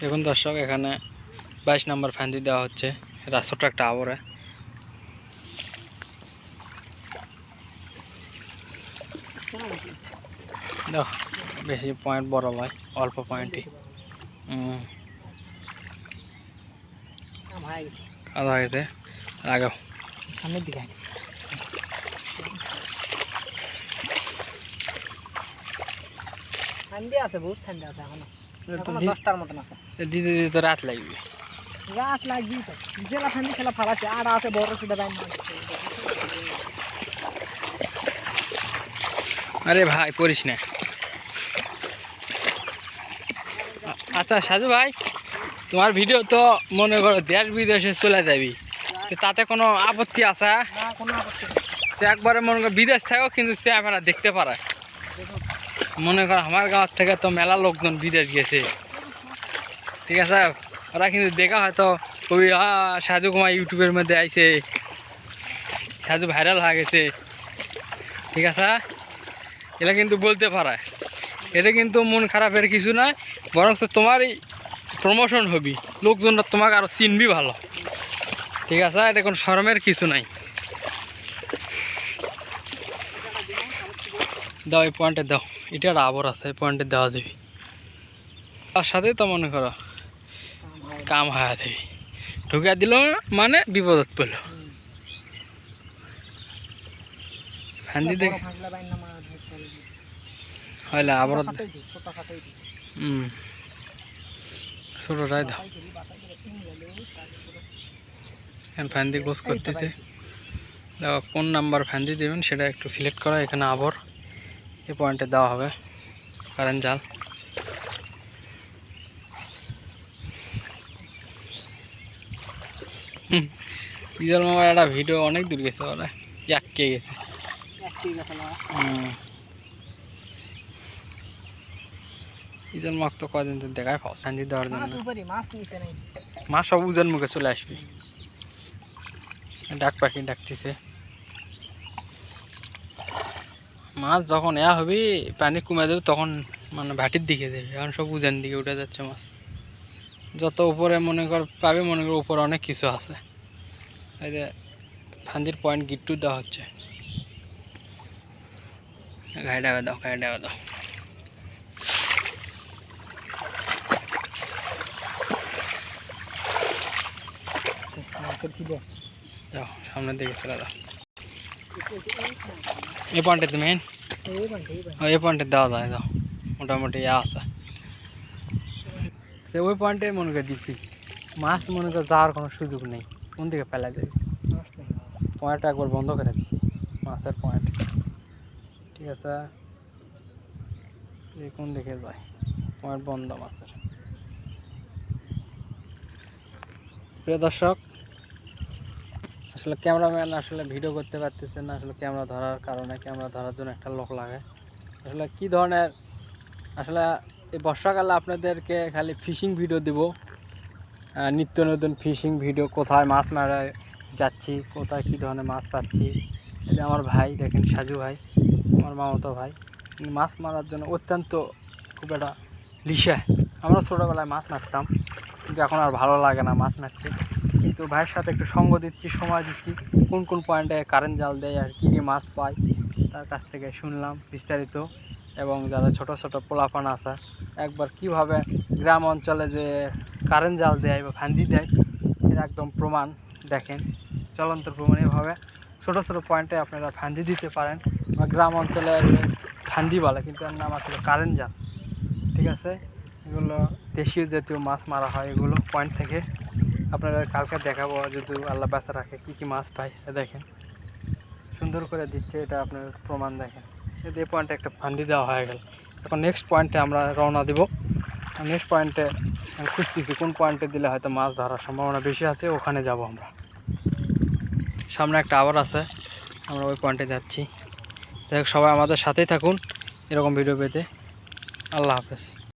দেখুন দর্শক, এখানে বাইশ নাম্বার ফ্যান্দি দেওয়া হচ্ছে। ছোট একটা আবরে। দেখো বেশি পয়েন্ট বড় নয় অল্প পয়েন্টই আধা গেছে লাগাও। আছে, বহুত ঠান্ডা আছে এখনও। দশটার মতন আছে। দিতে দিতে তো রাত লাগবে। রাত লাগবি তো। জেলা ঠান্ডি খেলা ফালাচ্ছে আর আছে বড় সুদা বাইন আরে ভাই পড়িস না। আচ্ছা সাজু ভাই তোমার ভিডিও তো মনে করো দেশ বিদেশে চলে যাবি। তো তাতে কোনো আপত্তি আছে? কোনো আপত্তি একবারে মনে করো বিদেশ থেকেও কিন্তু সে ক্যামেরা দেখতে পারে। মনে করো আমার গাঁর থেকে তো মেলা লোকজন বিদেশ গেছে। ঠিক আছে? ওরা কিন্তু দেখা হয়তো আ, সাজু কুমার ইউটিউবের মধ্যে আইছে। সাজু ভাইরাল হয়ে গেছে। ঠিক আছে? এটা কিন্তু বলতে পারে। এটা কিন্তু মন খারাপের কিছু নয় বরং তোমারই প্রমোশন হবি। লোকজনরা তোমাকে আরও চিনবি ভালো। ঠিক আছে? এটা কোনো শরমের কিছু নাই। দাও, এই পয়েন্টে দাও। এটা একটা আবর আছে পয়েন্টে দেওয়া দেবি। তার সাথে তো মনে করো, কাম হয়ে দেবি। ঢুকে দিল মানে বিপদত পেল ধরতে হবে। হইলে আবর। হুম ছোটোটাই দাও। ফ্যান দিয়ে গোস করতেছে। দেখো, কোন নাম্বার ফ্যান দিয়ে দেবেন সেটা একটু সিলেক্ট করা, এখানে আবর। এই পয়েন্টে দেওয়া হবে কারেন্ট জাল। ইদাল মামার একটা ভিডিও অনেক দূর গেছে ওরা গেছে। এক হুম। ইদাল মাক তো কদিন তো দেখায় পাও শান্তি দেওয়ার মাছ জন্য মাছ মা সব উজান মুখে চলে আসবে। ডাক পাখি ডাকতেছে। মাছ যখন এয়া হবে, পানি কমে দেবে, তখন মানে ভাটির দিকে দেবে এখন সব উজান দিকে উঠে যাচ্ছে মাছ। যত উপরে মনে কর পাবে, মনে কর উপরে অনেক কিছু আছে। এই যে ফান্দির পয়েন্ট গিট্টু দেওয়া হচ্ছে। গায়ে ডাবে দাও গায়ে ডাবে দাও। যাও, সামনের দিকে চলে যাও। এই পয়েন্টে মেন এই বান্টি এই বান্টি এই পয়েন্টে দেওয়া যায় দাও মোটামুটি ইয়া আছে সে ওই পয়েন্টে মনে করে দিচ্ছি মাছ মনে করে যাওয়ার কোনো সুযোগ নেই কোন দিকে ফেলা যাবে মাছ নেই পয়েন্টটা একবার বন্ধ করে দিচ্ছি মাছের পয়েন্ট ঠিক আছে এই কোন দিকে যায় পয়েন্ট বন্ধ মাছের প্রিয় দর্শক আসলে ক্যামেরাম্যান আসলে ভিডিও করতে পারতেছে না, আসলে ক্যামেরা ধরার কারণে ক্যামেরা ধরার জন্য একটা লোক লাগে। আসলে কি ধরনের, আসলে এই বর্ষাকালে আপনাদেরকে খালি ফিশিং ভিডিও দিব নিত্য নতুন ফিশিং ভিডিও কোথায় মাছ মারা যাচ্ছি, কোথায় কী ধরনের মাছ পাচ্ছি। যে আমার ভাই, দেখেন সাজু ভাই, আমার মামাতো ভাই মাছ মারার জন্য অত্যন্ত খুব একটা লিশা আমরা ছোটোবেলায় মাছ মারতাম, কিন্তু এখন আর ভালো লাগে না মাছ মারতে। কিন্তু ভাইয়ের সাথে একটু সঙ্গ দিচ্ছি, সময় দিচ্ছি। কোন কোন পয়েন্টে কারেন্ট জাল দেয় আর কী কী মাছ পায়, তার কাছ থেকে শুনলাম বিস্তারিত। এবং যারা ছোট ছোট পোলাপান আছে, একবার কীভাবে গ্রাম অঞ্চলে যে কারেন্ট জাল দেয় বা ফান্দি দেয়, এর একদম প্রমাণ দেখেন। চলন্ত প্রমাণ এভাবে ছোটো ছোটো পয়েন্টে আপনারা ফান্দি দিতে পারেন বা গ্রাম অঞ্চলে ফান্দি বলে, কিন্তু এর নাম আসলে কারেন্ট জাল। ঠিক আছে? এগুলো দেশীয় জাতীয় মাছ মারা হয় এগুলো পয়েন্ট থেকে। আপনারা কালকে দেখাবো যদি আল্লাহ বেচা রাখে কী কী মাছ পায় দেখেন। সুন্দর করে দিচ্ছে, এটা আপনার প্রমাণ দেখেন। এই পয়েন্টে একটা ফান্ডি দেওয়া হয়ে গেল। এখন নেক্সট পয়েন্টে আমরা রওনা দেবো। নেক্সট পয়েন্টে খুঁজতেছি কোন পয়েন্টে দিলে হয়তো মাছ ধরার সম্ভাবনা বেশি আছে, ওখানে যাব আমরা। সামনে একটা আবার আছে, আমরা ওই পয়েন্টে যাচ্ছি। যাই সবাই আমাদের সাথেই থাকুন, এরকম ভিডিও পেতে। আল্লাহ হাফেজ।